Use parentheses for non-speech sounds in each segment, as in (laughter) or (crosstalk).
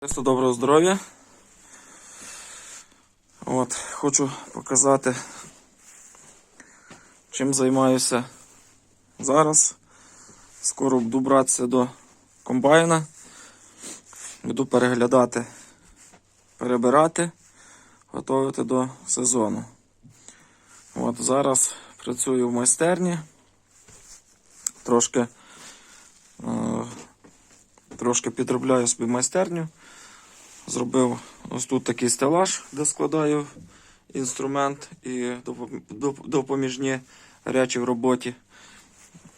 Просто доброго здоров'я. От, хочу показати, чим займаюся зараз. Скоро буду братися до комбайна. Буду переглядати, перебирати, готувати до сезону. От зараз працюю в майстерні. Трошки, трошки підробляю собі майстерню. Зробив ось тут такий стелаж, де складаю інструмент і допоміжні речі в роботі.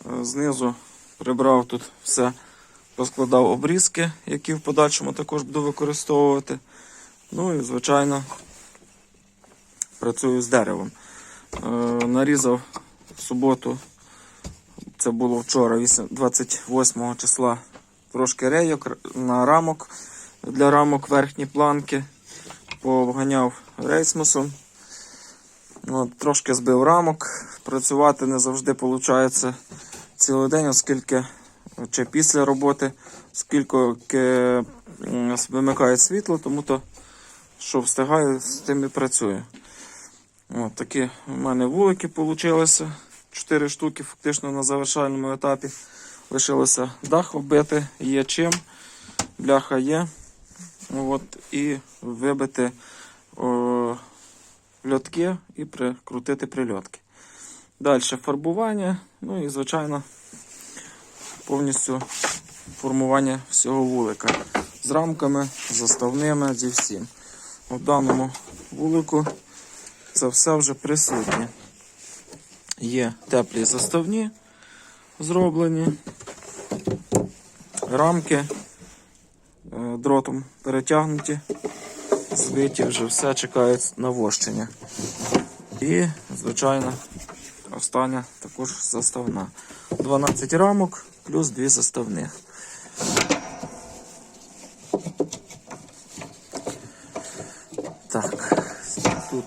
Е, Знизу прибрав тут все, розкладав обрізки, які в подальшому також буду використовувати. Ну і, звичайно, працюю з деревом. Е, Нарізав в суботу, це було вчора, 28 числа, трошки рейок на рамок для рамок верхні планки. Повганяв рейсмусом. От, трошки збив рамок. Працювати не завжди виходить цілий день, оскільки чи після роботи, оскільки вимикає світло, тому то що встигаю, з тим і працюю. От, такі у мене вулики вийшли. Чотири штуки фактично на завершальному етапі. Лишилося дах оббити, є чим, бляха є. От, і вибити о, льотки і прикрутити прильотки. Далі фарбування, ну і, звичайно, повністю формування всього вулика з рамками, заставними, зі всім. У даному вулику це все вже присутнє. Є теплі заставні зроблені, рамки е, дротом перетягнуті, збиті вже все чекають на вощення. І, звичайно, остання також заставна. 12 рамок плюс 2 заставних. Так, тут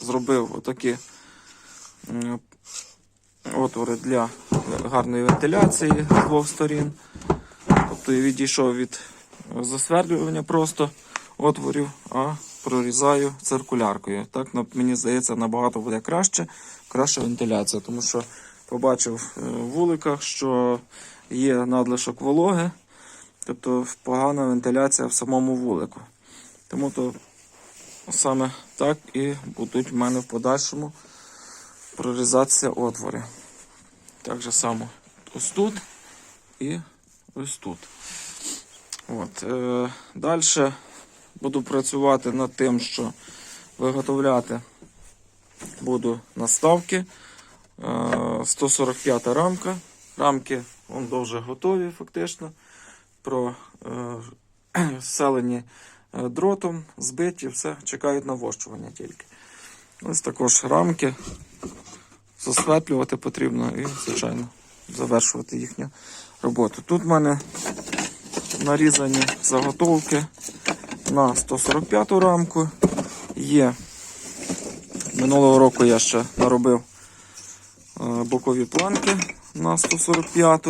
зробив отакі отвори для гарної вентиляції з двох сторін. Тобто я відійшов від засвердлювання просто отворів, а прорізаю циркуляркою. Так мені здається набагато буде краще, краща вентиляція, тому що побачив е, в вуликах, що є надлишок вологи, тобто погана вентиляція в самому вулику. Тому то саме так і будуть в мене в подальшому прорізатися отвори. Так же само ось тут і ось тут. От, е, Далі буду працювати над тим, що виготовляти буду наставки. Е, 145 рамка. Рамки вон вже готові фактично. Про е, (clears throat) селені е, дротом, збиті, все, чекають навощування тільки. Ось також рамки. Засветлювати потрібно і, звичайно, завершувати їхню роботу. Тут в мене нарізані заготовки на 145 рамку. Є. Минулого року я ще наробив е, бокові планки на 145.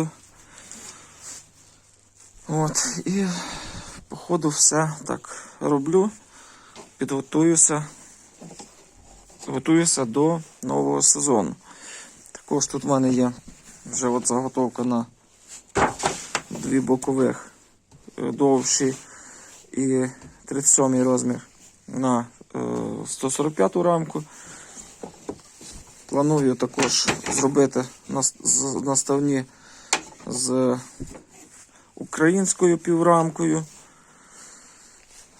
От, і по ходу все так роблю, підготуюся, готуюся до нового сезону. Також тут в мене є вже от заготовка на дві бокових е, довші і 37 розмір на е, 145 рамку. Планую також зробити наставні з українською піврамкою.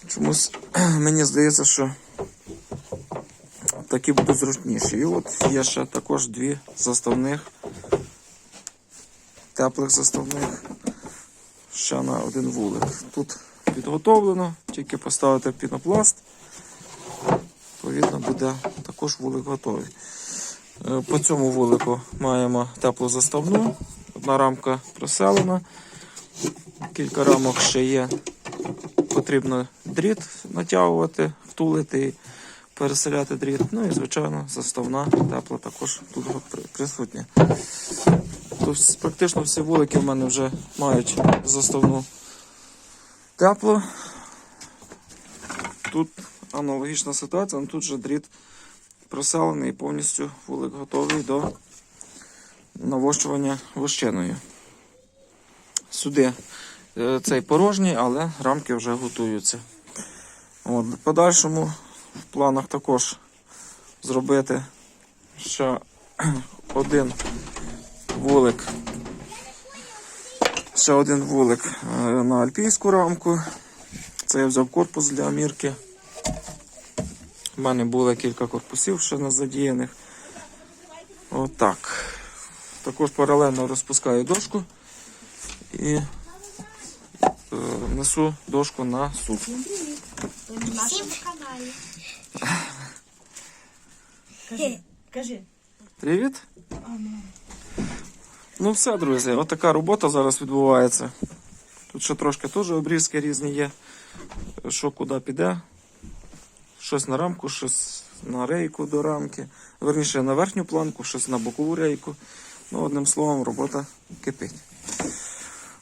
Чомусь (clears throat) мені здається, що такі будуть зручніші. І от є ще також дві заставних, теплих заставних ще на один вулик. Тут підготовлено, тільки поставити пінопласт. Відповідно, буде також вулик готовий. Е, По цьому вулику маємо теплу заставну, одна рамка проселена, кілька рамок ще є. Потрібно дріт натягувати, втулити переселяти дріт. Ну і, звичайно, заставна тепла також тут присутня. то практично всі вулики в мене вже мають заставну тепло. Тут аналогічна ситуація, але тут же дріт проселений і повністю вулик готовий до навощування вощиною. Сюди е, цей порожній, але рамки вже готуються. От, подальшому планах також зробити ще (clears throat) один вулик. Ще один вулик е, на альпійську рамку. Це я взяв корпус для мірки. У мене було кілька корпусів ще не задіяних. Отак. Також паралельно розпускаю дошку і е, несу дошку на суп. Всім каналі. Кажи, кажи. Привіт! Ну все, друзі, отака робота зараз відбувається. Тут ще трошки теж обрізки різні є. Що куди піде. Щось на рамку, щось на рейку до рамки. Верніше на верхню планку, щось на бокову рейку. Ну, одним словом, робота кипить.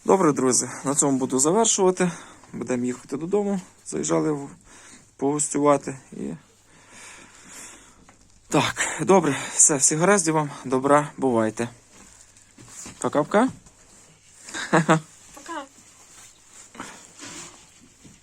Добре, друзі, на цьому буду завершувати. Будемо їхати додому. Заїжджали в- погостювати і так, добре, все, всіх гараздів вам, добра, бувайте. Пока-пока. (laughs)